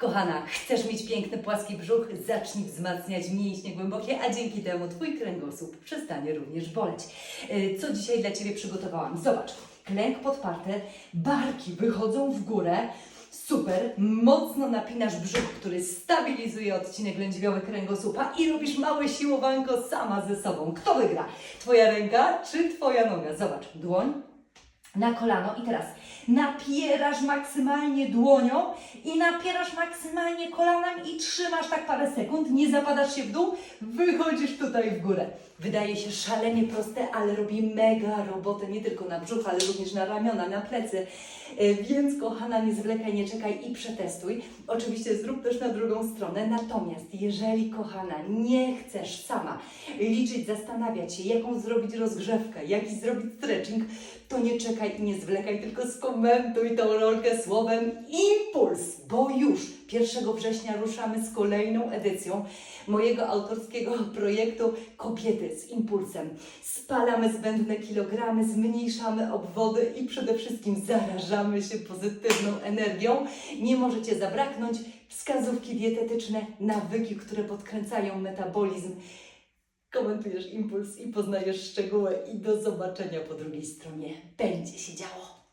Kochana, chcesz mieć piękny, płaski brzuch? Zacznij wzmacniać mięśnie głębokie, a dzięki temu Twój kręgosłup przestanie również boleć. Yy, Co dzisiaj dla Ciebie przygotowałam? Zobacz, klęk podparty, barki wychodzą w górę, Super, mocno napinasz brzuch, który stabilizuje odcinek lędźwiowy kręgosłupa i robisz małe siłowanko sama ze sobą. Kto wygra? Twoja ręka czy Twoja noga? Zobacz, dłoń na kolano i teraz napierasz maksymalnie dłonią i napierasz maksymalnie kolanem i trzymasz tak parę sekund, nie zapadasz się w dół, wychodzisz tutaj w górę. Wydaje się szalenie proste, ale robi mega robotę nie tylko na brzuch, ale również na ramiona, na plecy. E, Więc kochana, nie zwlekaj, nie czekaj i przetestuj. Oczywiście zrób też na drugą stronę. Natomiast jeżeli kochana, nie chcesz sama liczyć, zastanawiać się, jaką zrobić rozgrzewkę, jaki zrobić stretching, to nie czekaj i nie zwlekaj, tylko skomentuj tą rolkę słowem impuls, bo już 1 września ruszamy z kolejną edycją mojego autorskiego projektu Kobiety z Impulsem. Spalamy zbędne kilogramy, zmniejszamy obwody i przede wszystkim zarażamy się pozytywną energią. Nie możecie zabraknąć wskazówki dietetyczne, nawyki, które podkręcają metabolizm. Komentujesz impuls i poznajesz szczegóły i do zobaczenia po drugiej stronie. Będzie się działo.